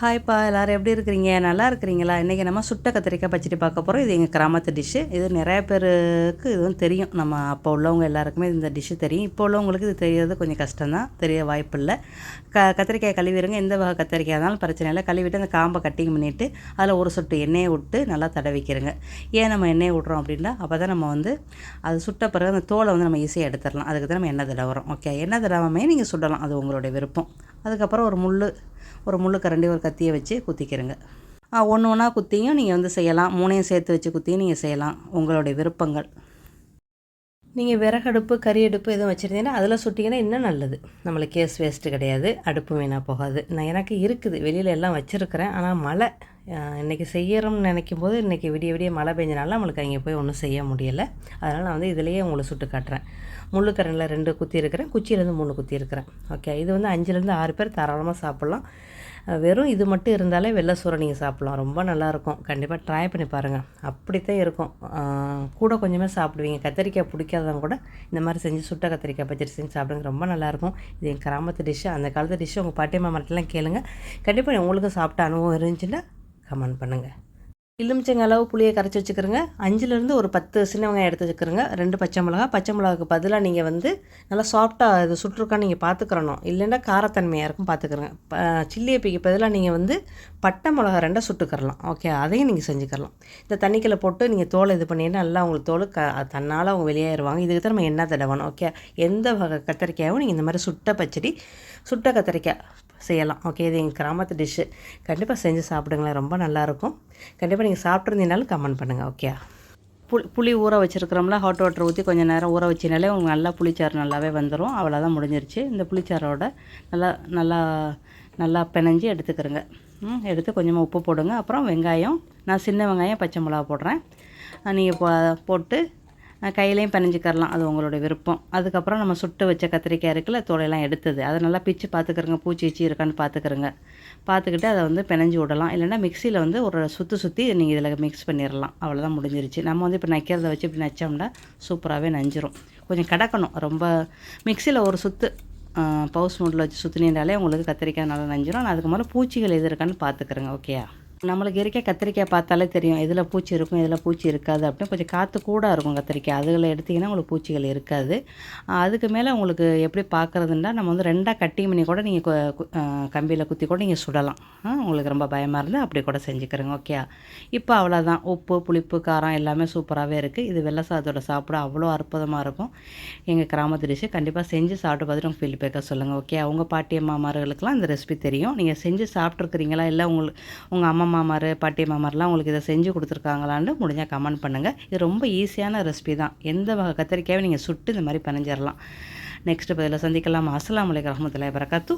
ஹாய்ப்பா எல்லோரும் எப்படி இருக்கிறீங்க? நல்லா இருக்கிறீங்களா? இன்றைக்கி நம்ம சுட்ட கத்திரிக்காய் பச்சடி பார்க்க போகிறோம் இது எங்கள் கிராமத்து டிஷ்ஷு இது நிறைய பேருக்கு இதுவும் தெரியும். நம்ம அப்போ உள்ளவங்க எல்லாருக்குமே இந்த டிஷ்ஷு தெரியும். இப்போ உள்ளவங்களுக்கு இது தெரியறது கொஞ்சம் கஷ்டம்தான். தெரிய வாய்ப்பு இல்லை. க கத்திரிக்காய் கழுவிடுங்க. எந்த வகை கத்திரிக்காய் இருந்தாலும் பிரச்சனை இல்லை. கழுவிட்டு அந்த காம்பை கட்டிங் பண்ணிவிட்டு அதில் ஒரு சொட்டு எண்ணெயை விட்டு நல்லா தடவிக்கிறங்க. ஏன் நம்ம எண்ணெயை விட்றோம் அப்படின்னா அப்போ தான் நம்ம வந்து அது சுட்ட பிறகு அந்த தோலை வந்து நம்ம ஈஸியாக எடுத்துடலாம். அதுக்கு தான் நம்ம எண்ணெய் தடவுறோம். ஓகே எண்ணெய் தடவாமே நீங்கள் சுடலாம். அது உங்களுடைய விருப்பம். அதுக்கப்புறம் ஒரு முள் ஒரு முள்ளு கரண்டி ஒரு கத்தியை வச்சு குத்திக்கிறேங்க. ஒன்று ஒன்றா குத்தியும் நீங்கள் வந்து செய்யலாம். மூணையும் சேர்த்து வச்சு குத்தியும் நீங்கள் செய்யலாம். உங்களுடைய விருப்பங்கள். நீங்கள் விறகடுப்பு கறி அடுப்பு எதுவும் வச்சுருந்தீங்கன்னா அதில் சுட்டிங்கன்னா இன்னும் நல்லது. நம்மளுக்கு கேஸ் வேஸ்ட்டு கிடையாது. அடுப்பு வீணாக போகாது. நான் எனக்கு இருக்குது. வெளியில் எல்லாம் வச்சுருக்கிறேன். ஆனால் மழை இன்றைக்கி செய்யறோம்னு நினைக்கும் போது இன்றைக்கி விடிய விடிய மழை பெஞ்சனால நம்மளுக்கு அங்கே போய் ஒன்றும் செய்ய முடியலை. அதனால் நான் வந்து இதிலேயே உங்களை சுட்டு காட்டுறேன். முள்ளுக்கரனில் ரெண்டு குத்தி இருக்கிறேன் குச்சியிலேருந்து மூணு குத்தி இருக்கிறேன் ஓகே இது வந்து அஞ்சுலேருந்து ஆறு பேர் தாராளமாக சாப்பிட்லாம். வெறும் இது மட்டும் இருந்தாலே வெள்ளை சூறை நீங்கள் சாப்பிட்லாம். ரொம்ப நல்லாயிருக்கும் கண்டிப்பாக ட்ரை பண்ணி பாருங்கள் அப்படித்தான் இருக்கும். கூட கொஞ்சமே சாப்பிடுவீங்க. கத்திரிக்காய் பிடிக்காதவங்க கூட இந்த மாதிரி செஞ்சு சுட்ட கத்திரிக்காய் பச்சடி செஞ்சு சாப்பிடுங்க. ரொம்ப நல்லாயிருக்கும் இது என் கிராமத்து டிஷ்ஷு அந்த காலத்து டிஷ்ஷு உங்கள் பாட்டியம்மா மட்டும்லாம் கேளுங்க. கண்டிப்பாக உங்களுக்கு சாப்பிட்ட அனுபவம் இருந்துச்சுன்னா கமெண்ட் பண்ணுங்கள் எலுமிச்சங்க அளவு புளியை கரைச்சி வச்சுக்கிறோங்க. அஞ்சுலேருந்து ஒரு பத்து சின்ன வெங்காயம் எடுத்து வச்சுக்கிறோங்க. ரெண்டு பச்சை மிளகா பச்சை மிளகாக்கு பதிலாக நீங்கள் வந்து நல்லா சாஃப்டாக இது சுற்றுருக்கான்னு நீங்கள் பார்த்துக்கிறணும் இல்லைன்னா காரத்தன்மையாக இருக்கும் பார்த்துக்கிறோங்க சில்லி எப்பிக்கு பதிலாக நீங்கள் வந்து பட்டை மிளகா ரெண்டாக சுட்டுக்கிறலாம். ஓகே அதையும் நீங்கள் செஞ்சுக்கலாம் இந்த தண்ணிக்கில் போட்டு நீங்கள் தோலை இது பண்ணிங்கன்னா நல்லா உங்களுக்கு தோல் க தன்னால் அவங்க வெளியேறுவாங்க. இதுக்கு தான் நம்ம எண்ணெய் தடவணும். ஓகே எந்த வகை கத்திரிக்காயும் நீங்கள் இந்த மாதிரி சுட்ட பச்சடி சுட்ட கத்திரிக்காய் செய்யலாம். ஓகே இது எங்கள் கிராமத்து டிஷ்ஷு கண்டிப்பாக செஞ்சு சாப்பிடுங்களேன். ரொம்ப நல்லாயிருக்கும். கண்டிப்பாக நீங்கள் சாப்பிட்ருந்தீங்கனாலும் கமெண்ட் பண்ணுங்கள் ஓகே புளி புளி ஊற வச்சுருக்கிறோம்ல ஹாட் வாட்டர் ஊற்றி கொஞ்சம் நேரம் ஊற வச்சினாலே உங்களுக்கு நல்லா புளிச்சாறு நல்லாவே வந்துடும் அவ்வளோதான் முடிஞ்சிருச்சு. இந்த புளிச்சாரோட நல்லா நல்லா நல்லா பிணைஞ்சி எடுத்துக்கிறோங்க. எடுத்து கொஞ்சமாக உப்பு போடுங்க. அப்புறம் வெங்காயம் நான் சின்ன வெங்காயம் பச்சை மிளகா போடுறேன். நீங்கள் போ போட்டு கையிலையும் பனைஞ்சிக்கரலாம் அது உங்களோட விருப்பம். அதுக்கப்புறம் நம்ம சுட்டு வச்ச கத்திரிக்காய் இருக்குல்ல தோலையெல்லாம் எடுத்தது. அதை நல்லா பிச்சு பார்த்துக்கிறங்க. பூச்சி வச்சு இருக்கான்னு பார்த்துக்கிறங்க. பார்த்துக்கிட்டு அதை வந்து பிணைஞ்சி விடலாம். இல்லைன்னா மிக்சியில் வந்து ஒரு சுற்றி சுற்றி நீங்கள் இதில் மிக்ஸ் பண்ணிடலாம் அவ்வளோதான் முடிஞ்சிருச்சு. நம்ம வந்து இப்போ நக்கிறத வச்சு இப்படி நச்சோம்னா சூப்பராகவே நஞ்சிரும். கொஞ்சம் கிடக்கணும். ரொம்ப மிக்சியில் ஒரு சுற்று பவுஸ் மூட்டில் வச்சு சுற்றினாலே உங்களுக்கு கத்திரிக்காய் நல்லா நஞ்சிரும். அதுக்கு மேலே பூச்சிகள் எது இருக்கான்னு பார்த்துக்கிறேங்க. ஓகேயா? நம்மளுக்கு இருக்க கத்திரிக்காய் பார்த்தாலே தெரியும். இதில் பூச்சி இருக்கும் இதில் பூச்சி இருக்காது அப்படின்னு. கொஞ்சம் காற்று கூட இருக்கும் கத்திரிக்காய். அதில் எடுத்திங்கன்னா உங்களுக்கு பூச்சிகள் இருக்காது. அதுக்கு மேலே உங்களுக்கு எப்படி பார்க்குறதுன்னா நம்ம வந்து ரெண்டாக கட்டி பண்ணி கூட நீங்கள் கம்பியில் குத்தி கூட நீங்கள் சுடலாம். உங்களுக்கு ரொம்ப பயமாக இருந்தால் அப்படி கூட செஞ்சுக்கிறேங்க. ஓகே இப்போ அவ்வளோதான் உப்பு புளிப்பு காரம் எல்லாமே சூப்பராகவே இருக்குது இது வெள்ளை சாதத்தோட சாப்பிட அவ்வளோ அற்புதமாக இருக்கும். எங்கள் கிராமத்து டிஷ்ஷு கண்டிப்பாக செஞ்சு சாப்பிட்டு பார்த்துட்டு உங்கள் ஃபீல்பேக்காக சொல்லுங்கள் ஓகே உங்கள் பாட்டி அம்மாமார்களுக்கெல்லாம் இந்த ரெசிபி தெரியும். நீங்கள் செஞ்சு சாப்பிட்ருக்குறீங்களா இல்லை உங்களுக்கு உங்கள் அம்மா மாமார் பாட்டி மாமாரெலாம் உங்களுக்கு இதை செஞ்சு கொடுத்துருக்காங்களான்னு முடிஞ்சால் கமெண்ட் பண்ணுங்கள் இது ரொம்ப ஈஸியான ரெசிபி தான். எந்த வகை கத்திரிக்காயும் நீங்கள் சுட்டு இந்த மாதிரி பனைஞ்சிடலாம் நெக்ஸ்ட்டு பதில் சந்திக்கலாம். அஸ்லாம் வலைக்கம் வரமத்துல வரகாத்து